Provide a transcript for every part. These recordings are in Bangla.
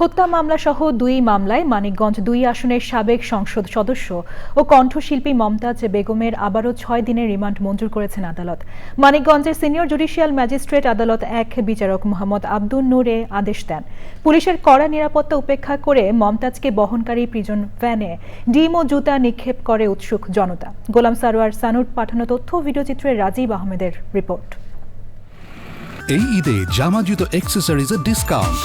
হত্যা মামলা সহ দুই মামলায় মানিকগঞ্জ দুই আসনের সাবেক সংসদ সদস্য ও কণ্ঠশিল্পী মমতাজ বেগমের আবারও ছয় দিনের রিমান্ড মঞ্জুর করেছেন আদালত। মানিকগঞ্জের সিনিয়র জুডিশিয়াল ম্যাজিস্ট্রেট আদালত এক বিচারক মোহাম্মদ আব্দুল নূরে আদেশ দেন। পুলিশের কড়া নিরাপত্তা উপেক্ষা করে মমতাজকে বহনকারী প্রিজন ভ্যানে ডিম ও জুতা নিক্ষেপ করে উৎসুক জনতা। গোলাম সারোয়ার সানুর পাঠানো তথ্য ভিডিওচিত্রে রাজীব আহমেদের রিপোর্ট। এই ঈদে জামা জুতো অ্যাক্সেসরিজের ডিসকাউন্ট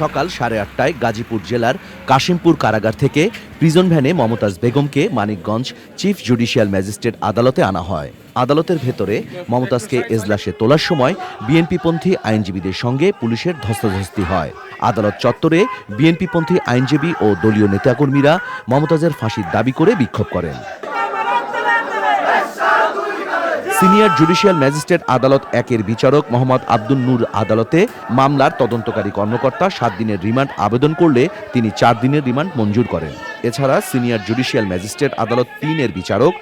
সকাল সাড়ে আটটায় গাজীপুর জেলার কাশিমপুর কারাগার থেকে প্রিজন ভ্যানে মমতাজ বেগমকে মানিকগঞ্জ চিফ জুডিশিয়াল ম্যাজিস্ট্রেট আদালতে আনা হয়। আদালতের ভেতরে মমতাজকে এজলাসে তোলার সময় বিএনপিপন্থী আইনজীবীদের সঙ্গে পুলিশের ধস্তাধস্তি হয়। আদালত চত্বরে বিএনপিপন্থী আইনজীবী ও দলীয় নেতাকর্মীরা মমতাজের ফাঁসির দাবি করে বিক্ষোভ করেন। সিনিয়র জুডিশিয়াল ম্যাজিস্ট্রেট আদালত একের বিচারক মোহাম্মদ আব্দুল নূর আদালতে মামলার তদন্তকারী কর্মকর্তা সাত দিনের রিমান্ড আবেদন করলে তিনি চার দিনের রিমান্ড মঞ্জুর করেন। এছাড়া সিনিয়র জুডিশিয়াল ম্যাজিস্ট্রেট আদালত তিনের বিচারক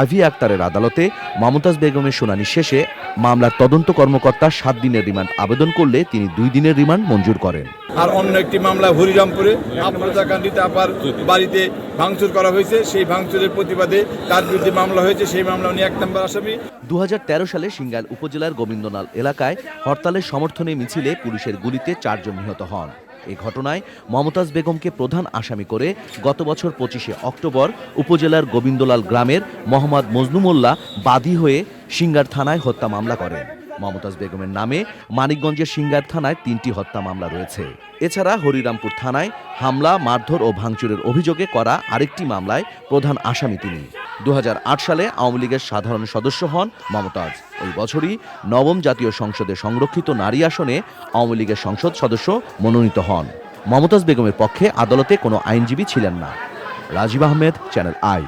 আভি আক্তারের আদালতে মমতাজ বেগমের শুনানি শেষে মামলার তদন্ত কর্মকর্তা সাত দিনের রিমান্ড আবেদন করলে তিনি দুই দিনের রিমান্ড মঞ্জুর করেন। আর অন্য একটি মামলা হরিরামপুরে, আফরোজা কান্দিতে আপার বাড়িতে ভাঙচুর করা হয়েছে। সেই ভাঙচুরের প্রতিবাদে তার বিরুদ্ধে মামলা হয়েছে। সেই মামলা উনি এক নম্বর আসামি। দু হাজার তেরো সালে সিঙ্গাইল উপজেলার গোবিন্দনাল এলাকায় হরতালের সমর্থনে মিছিলে পুলিশের গুলিতে চারজন নিহত হন। এই ঘটনায় মমতাজ বেগমকে প্রধান আসামি করে গত বছর পঁচিশে অক্টোবর উপজেলার গোবিন্দলাল গ্রামের মোহাম্মদ মজনুমোল্লা বাদী হয়ে সিঙ্গার থানায় হত্যা মামলা করেন। মমতাজ বেগমের নামে মানিকগঞ্জের সিঙ্গার থানায় তিনটি হত্যা মামলা রয়েছে। এছাড়া হরিরামপুর থানায় হামলা, মারধর ও ভাঙচুরের অভিযোগে করা আরেকটি মামলায় প্রধান আসামি তিনি। দু হাজার আট সালে আওয়ামী লীগের সাধারণ সদস্য হন মমতাজ। ওই বছরই নবম জাতীয় সংসদে সংরক্ষিত নারী আসনে আওয়ামী লীগের সংসদ সদস্য মনোনীত হন। মমতাজ বেগমের পক্ষে আদালতে কোনো আইনজীবী ছিলেন না। Rajib Ahmed channel I